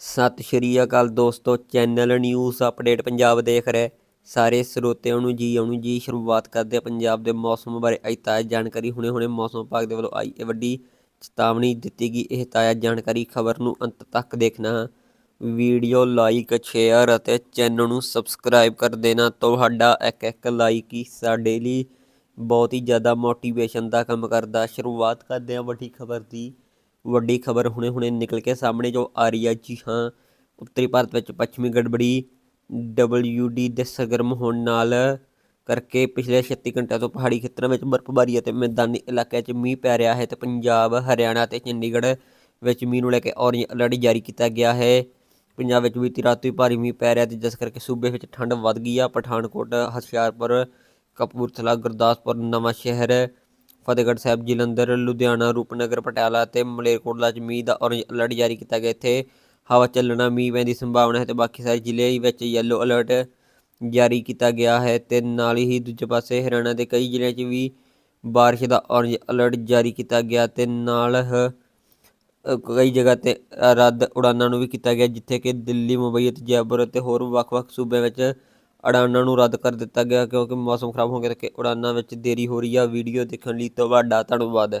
ਸਤਿ ਸ਼੍ਰੀ ਅਕਾਲ ਦੋਸਤੋ, channel news update Punjab ਦੇਖ ਰਹੇ। ਸਾਰੇ ਸਰੋਤਿਆਂ ਨੂੰ ਜੀ, ਆਉਣ ਜੀ, ਸ਼ੁਰੂਆਤ ਕਰਦੇ ਹਾਂ ਪੰਜਾਬ ਦੇ ਮੌਸਮ ਬਾਰੇ। ਅੱਜ ਤਾਜ਼ਾ ਜਾਣਕਾਰੀ ਹੁਣੇ ਹੁਣੇ ਮੌਸਮ ਵਿਭਾਗ ਦੇ ਵੱਲੋਂ ਆਈ ਇਹ ਵੱਡੀ ਚੇਤਾਵਨੀ ਦਿੱਤੀ ਗਈ। ਇਹ ਤਾਜ਼ਾ ਜਾਣਕਾਰੀ ਖਬਰ ਨੂੰ ਅੰਤ ਤੱਕ ਦੇਖਣਾ। ਵੀਡੀਓ ਲਾਈਕ, ਸ਼ੇਅਰ ਅਤੇ ਚੈਨਲ ਨੂੰ ਸਬਸਕ੍ਰਾਈਬ ਕਰ ਦੇਣਾ। ਤੁਹਾਡਾ ਇੱਕ ਇੱਕ ਲਾਈਕ ਹੀ ਸਾਡੇ ਲਈ ਬਹੁਤ ਹੀ ਜ਼ਿਆਦਾ ਮੋਟੀਵੇਸ਼ਨ ਦਾ ਕੰਮ ਕਰਦਾ। ਸ਼ੁਰੂਆਤ ਕਰਦੇ ਹਾਂ ਵੱਡੀ ਖਬਰ ਦੀ। ਵੱਡੀ ਖਬਰ ਹੁਣੇ-ਹੁਣੇ ਨਿਕਲ ਕੇ ਸਾਹਮਣੇ ਜੋ ਆ ਰਹੀ ਹੈ ਜੀ ਹਾਂ, ਉੱਤਰੀ ਭਾਰਤ ਵਿੱਚ ਪੱਛਮੀ ਗੜਬੜੀ WD ਦੇ ਸਰਗਰਮ ਹੋਣ ਨਾਲ ਕਰਕੇ ਪਿਛਲੇ 36 ਘੰਟਿਆਂ ਤੋਂ ਪਹਾੜੀ ਖੇਤਰਾਂ ਵਿੱਚ ਬਰਫ਼ਬਾਰੀ ਅਤੇ ਮੈਦਾਨੀ ਇਲਾਕਿਆਂ 'ਚ ਮੀਂਹ ਪੈ ਰਿਹਾ ਹੈ ਤੇ ਪੰਜਾਬ, ਹਰਿਆਣਾ ਅਤੇ ਚੰਡੀਗੜ੍ਹ ਵਿੱਚ ਮੀਂਹ ਨੂੰ ਲੈ ਕੇ ਔਰੇਂਜ ਅਲਰਟ ਜਾਰੀ ਕੀਤਾ ਗਿਆ ਹੈ। ਪੰਜਾਬ ਵਿੱਚ ਵੀ ਰਾਤ ਤੋਂ ਹੀ ਭਾਰੀ ਮੀਂਹ ਪੈ ਰਿਹਾ ਤੇ ਜਿਸ ਕਰਕੇ ਸੂਬੇ ਵਿੱਚ ਠੰਡ ਵੱਧ ਗਈ ਆ। ਪਠਾਨਕੋਟ, ਹੁਸ਼ਿਆਰਪੁਰ, ਕਪੂਰਥਲਾ, ਗੁਰਦਾਸਪੁਰ ਨਵਾਂ ਸ਼ਹਿਰ ਫਤਿਹਗੜ੍ਹ ਸਾਹਿਬ, ਜਲੰਧਰ, ਲੁਧਿਆਣਾ, ਰੂਪਨਗਰ, ਪਟਿਆਲਾ ਅਤੇ ਮਲੇਰਕੋਟਲਾ ਚ ਮੀਂਹ ਦਾ ਔਰੇਂਜ ਅਲਰਟ ਜਾਰੀ ਕੀਤਾ ਗਿਆ। ਇੱਥੇ ਹਵਾ ਚੱਲਣਾ, ਮੀਂਹ ਪੈਣ ਦੀ ਸੰਭਾਵਨਾ ਹੈ ਤੇ ਬਾਕੀ ਸਾਰੇ ਜ਼ਿਲ੍ਹੇ ਵਿੱਚ ਯੈਲੋ ਅਲਰਟ ਜਾਰੀ ਕੀਤਾ ਗਿਆ ਹੈ ਤੇ ਨਾਲ ਹੀ ਦੂਜੇ ਪਾਸੇ ਹਰਿਆਣਾ ਦੇ ਕਈ ਜ਼ਿਲ੍ਹਿਆਂ 'ਚ ਵੀ ਬਾਰਿਸ਼ ਦਾ ਔਰੇਂਜ ਅਲਰਟ ਜਾਰੀ ਕੀਤਾ ਗਿਆ ਤੇ ਨਾਲ ਕਈ ਜਗ੍ਹਾ ਤੇ ਰੱਦ ਉਡਾਨਾਂ ਨੂੰ ਵੀ ਕੀਤਾ ਗਿਆ, ਜਿੱਥੇ ਕਿ ਦਿੱਲੀ, ਮੁੰਬਈ ਅਤੇ ਜੈਪੁਰ ਅਤੇ ਹੋਰ ਵੱਖ-ਵੱਖ ਸੂਬਿਆਂ ਵਿੱਚ ਉਡਾਨਾਂ ਨੂੰ ਰੱਦ ਕਰ ਦਿੱਤਾ ਗਿਆ ਕਿਉਂਕਿ ਮੌਸਮ ਖਰਾਬ ਹੋਣ ਕਰਕੇ ਉਡਾਨਾਂ ਵਿੱਚ ਦੇਰੀ ਹੋ ਰਹੀ ਆ। ਵੀਡੀਓ ਦੇਖਣ ਲਈ ਤੁਹਾਡਾ ਧੰਨਵਾਦ।